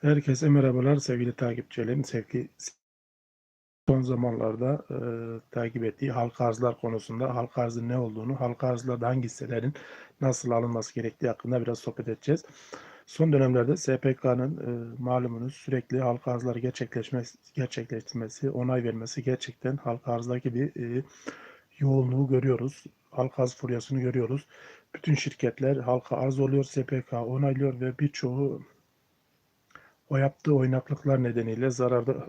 Herkese merhabalar sevgili takipçilerim. Sevgili son zamanlarda e, takip ettiği halka arzlar konusunda halka arzın ne olduğunu, halka arzlarda hangi hisselerin nasıl alınması gerektiği hakkında biraz sohbet edeceğiz. Son dönemlerde SPK'nın e, malumunuz sürekli halka arzları gerçekleştirmesi, onay vermesi gerçekten halka arzdaki bir e, yoğunluğu görüyoruz. Halka arz furyasını görüyoruz. Bütün şirketler halka arz oluyor, SPK onaylıyor ve birçoğu o yaptığı oynaklıklar nedeniyle zararda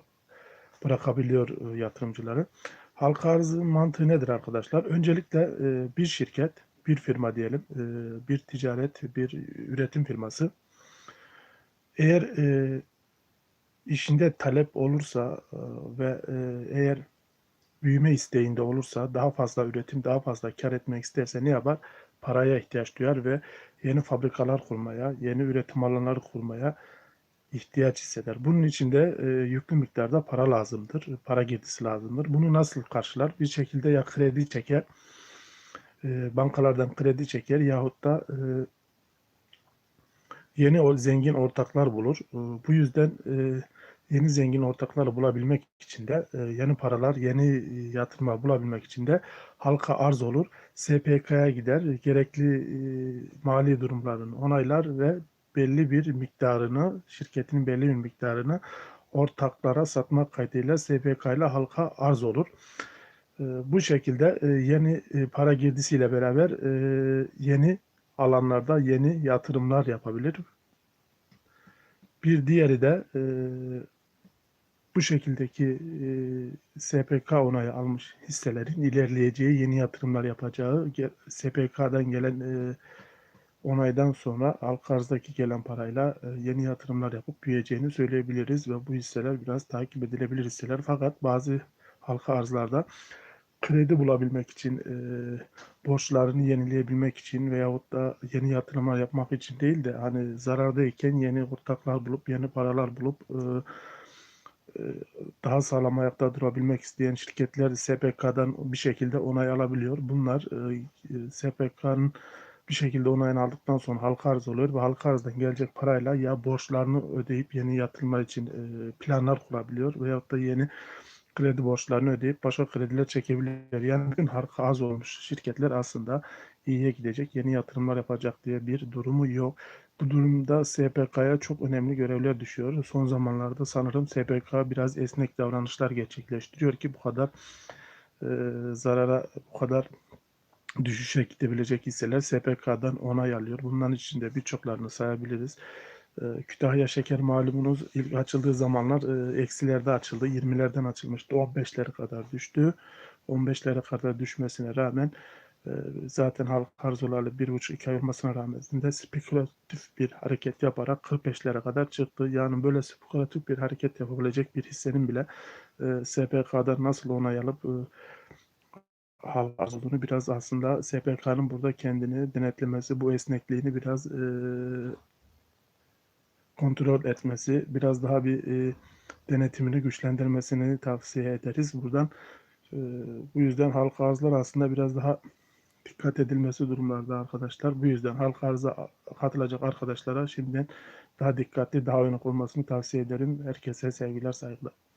bırakabiliyor e, yatırımcıları. Halka arzın mantığı nedir arkadaşlar? Öncelikle e, bir şirket, bir firma diyelim, e, bir ticaret, bir üretim firması eğer işinde talep olursa ve eğer büyüme isteğinde olursa, daha fazla üretim, daha fazla kar etmek isterse ne yapar? Paraya ihtiyaç duyar ve yeni fabrikalar kurmaya, yeni üretim alanları kurmaya, ihtiyaç hisseder. Bunun için de e, yüklü miktarda para lazımdır. Para girdisi lazımdır. Bunu nasıl karşılar? Bir şekilde ya kredi çeker, e, bankalardan kredi çeker yahut da e, yeni o zengin ortaklar bulur. E, bu yüzden e, yeni zengin ortakları bulabilmek için de e, yeni paralar, yeni e, yatırımlar bulabilmek için de halka arz olur. SPK'ya gider, gerekli e, mali durumlarını onaylar ve belli bir miktarını, şirketin belli bir miktarını ortaklara satmak kaydıyla SPK ile halka arz olur. Ee, bu şekilde e, yeni e, para girdisiyle beraber e, yeni alanlarda yeni yatırımlar yapabilir. Bir diğeri de bu şekildeki SPK onayı almış hisselerin ilerleyeceği, yeni yatırımlar yapacağı, SPK'dan gelen onaydan sonra halka arzdaki gelen parayla e, yeni yatırımlar yapıp büyüyeceğini söyleyebiliriz ve bu hisseler biraz takip edilebilir hisseler. Fakat bazı halka arzlarda kredi bulabilmek için, e, borçlarını yenileyebilmek için veyahut da yeni yatırımlar yapmak için değil de hani zarardayken yeni ortaklar bulup, yeni paralar bulup e, daha sağlam ayakta durabilmek isteyen şirketler SPK'dan bir şekilde onay alabiliyor. Bunlar SPK'nın bir şekilde onayını aldıktan sonra halka arz oluyor ve halka arzdan gelecek parayla ya borçlarını ödeyip yeni yatırımlar için e, planlar kurabiliyor veyahut da yeni kredi borçlarını ödeyip başka krediler çekebiliyor. Yani bugün halka az olmuş şirketler aslında iyiye gidecek, yeni yatırımlar yapacak diye bir durumu yok. Bu durumda SPK'ya çok önemli görevler düşüyor. Son zamanlarda sanırım SPK biraz esnek davranışlar gerçekleştiriyor ki bu kadar e, zarara, bu kadar düşüşe gidebilecek hisseler SPK'dan onay alıyor. Bunların içinde birçoklarını sayabiliriz. Ee, Kütahya Şeker malumunuz ilk açıldığı zamanlar e, eksilerde açıldı. 20'lerden açılmıştı. 15'lere kadar düştü. 15'lere kadar düşmesine rağmen e, zaten halk arzularla 1,5-2 ay olmasına rağmen de spekülatif bir hareket yaparak 45'lere kadar çıktı. Yani böyle spekülatif bir hareket yapabilecek bir hissenin bile e, SPK'dan nasıl onay alıp hal olduğunu biraz aslında SPK'nın burada kendini denetlemesi, bu esnekliğini biraz e, kontrol etmesi, biraz daha bir e, denetimini güçlendirmesini tavsiye ederiz buradan. E, bu yüzden halka arzlar aslında biraz daha dikkat edilmesi durumlarda arkadaşlar. Bu yüzden halka arza katılacak arkadaşlara şimdiden daha dikkatli, daha uyanık olmasını tavsiye ederim. Herkese sevgiler, saygılar.